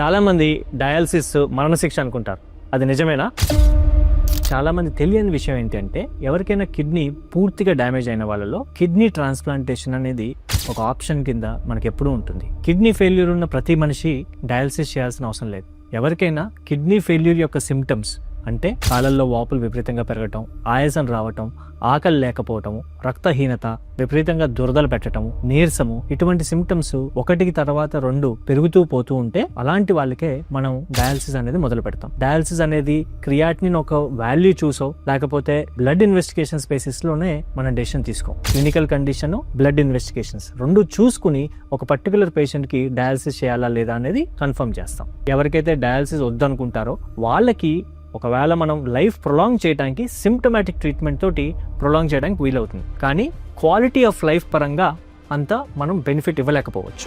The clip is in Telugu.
చాలామంది డయాలసిస్ మరణశిక్ష అనుకుంటారు. అది నిజమేనా? చాలామంది తెలియని విషయం ఏంటంటే ఎవరికైనా కిడ్నీ పూర్తిగా డ్యామేజ్ అయిన వాళ్ళలో కిడ్నీ ట్రాన్స్ప్లాంటేషన్ అనేది ఒక ఆప్షన్ కింద మనకి ఎప్పుడూ ఉంటుంది. కిడ్నీ ఫెయిల్యూర్ ఉన్న ప్రతి మనిషి డయాలసిస్ చేయాల్సిన అవసరం లేదు. ఎవరికైనా కిడ్నీ ఫెయిల్యూర్ యొక్క సిమ్టమ్స్ అంటే కాలల్లో వాపులు విపరీతంగా పెరగటం ఆయాసం రావటం ఆకలి లేకపోవటం రక్తహీనత విపరీతంగా దురదలు పెట్టడం నీరసము ఇటువంటి సిమ్టమ్స్ ఒకటికి తర్వాత రెండు పెరుగుతూ పోతూ ఉంటే అలాంటి వాళ్ళకే మనం డయాలసిస్ అనేది మొదలు పెడతాం. డయాలసిస్ అనేది క్రియాటిన్ ఒక వాల్యూ చూసో లేకపోతే బ్లడ్ ఇన్వెస్టిగేషన్ స్పేసిస్లోనే మనం డెసిషన్ తీసుకోం. క్లినికల్ కండిషన్ బ్లడ్ ఇన్వెస్టిగేషన్స్ రెండు చూసుకుని ఒక పర్టికులర్ పేషెంట్కి డయాలసిస్ చేయాలా లేదా అనేది కన్ఫర్మ్ చేస్తాం. ఎవరికైతే డయాలసిస్ వద్దనుకుంటారో వాళ్ళకి ఒకవేళ మనం లైఫ్ ప్రొలాంగ్ చేయడానికి సిమ్టమాటిక్ ట్రీట్మెంట్ తోటి ప్రొలాంగ్ చేయడానికి వీలవుతుంది. కానీ క్వాలిటీ ఆఫ్ లైఫ్ పరంగా అంత మనం బెనిఫిట్ ఇవ్వలేకపోవచ్చు.